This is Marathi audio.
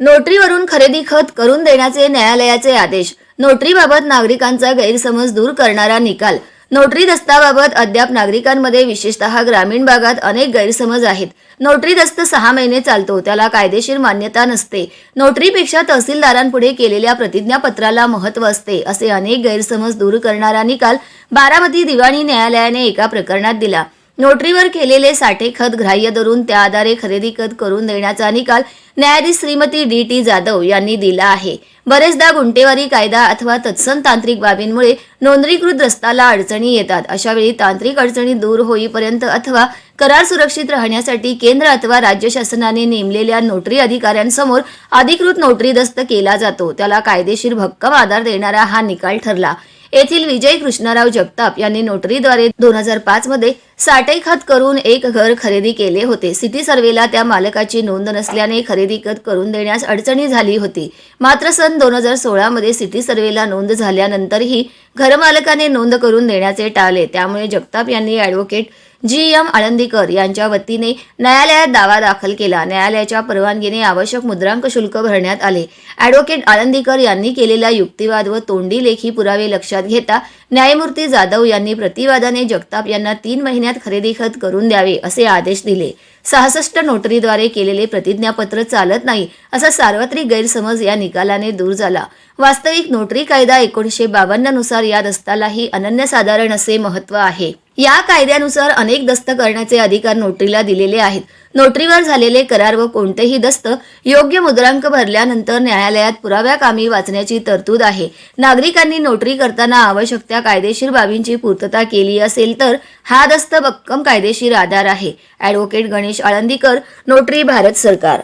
नोटरीवरून खरेदी खत करून देण्याचे न्यायालयाचे आदेश. नोटरीबाबत नागरिकांचा गैरसमज दूर करणारा निकाल. नोटरी दस्ताबाबत अद्याप नागरिकांमध्ये विशेषतः ग्रामीण भागात अनेक गैरसमज आहेत. नोटरी दस्त सहा महिने चालतो त्याला कायदेशीर मान्यता नसते. नोटरीपेक्षा तहसीलदारांपुढे केलेल्या प्रतिज्ञापत्राला महत्त्व असते असे अनेक गैरसमज दूर करणारा निकाल बारामती दिवाणी न्यायालयाने एका प्रकरणात दिला. नोटरीवर केलेले साठे खत ग्राह्य धरून त्या आधारे खरेदी खत करून देण्याचा निकाल न्यायाधीश श्रीमती डी टी जाधव यांनी दिला आहे. बरेचदा गुंटेवारी कायदा अथवा तत्सम तांत्रिक बाबींमुळे नोंदणीकृत रस्ताला अडचणी येतात. अशावेळी तांत्रिक अडचणी दूर होईपर्यंत अथवा करार सुरक्षित राहण्यासाठी केंद्र अथवा राज्य शासनाने नेमलेल्या नोटरी अधिकाऱ्यांसमोर अधिकृत नोटरी दस्त केला जातो. त्याला कायदेशीर भक्कम आधार देणारा हा निकाल ठरला. येथील विजय कृष्णराव जगताप यांनी नोटरीद्वारे दोन हजार पाच मध्ये साठे खत करून एक घर खरेदी केले होते. सिटी सर्वेला त्या मालकाची नोंद नसल्याने खरेदी खत करून देण्यास अडचणी झाली होती. मात्र सन दोन हजार सोळा मध्ये सिटी सर्वेला नोंद झाल्यानंतरही घरमालकाने नोंद करून देण्याचे टाळले त्यामुळे जगताप यांनी ॲडव्होकेट जी एम आळंदीकर यांच्या वतीने न्यायालयात दावा दाखल केला. न्यायालयाच्या परवानगीने आवश्यक मुद्रांक शुल्क भरण्यात आले. ॲडव्होकेट आळंदीकर यांनी केलेला युक्तिवाद व तोंडी लेखी पुरावे लक्षात घेता न्यायमूर्ती जाधव यांनी प्रतिवादाने जगताप यांना तीन महिन्यात खरेदी खत करून द्यावे असे आदेश दिले. सहासष्ट नोटरीद्वारे केलेले प्रतिज्ञापत्र चालत नाही असा सार्वत्रिक गैरसमज या निकालाने दूर झाला. वास्तविक नोटरी कायदा एकोणीसशे बावन्ननुसार या दस्तालाही अनन्यसाधारण असे महत्त्व आहे. या कायद्यानुसार अनेक दस्त करण्याचे अधिकार नोटरीला दिलेले आहेत. नोटरीवर झालेले करार व कोणतेही दस्त योग्य मुद्रांक भरल्यानंतर न्यायालयात पुराव्याकामी वाचण्याची तरतूद आहे. नागरिकांनी नोटरी करताना आवश्यक त्या कायदेशीर बाबींची पूर्तता केली असेल तर हा दस्त भक्कम कायदेशीर आधार आहे. ॲडव्होकेट गणेश आळंदीकर नोटरी भारत सरकार.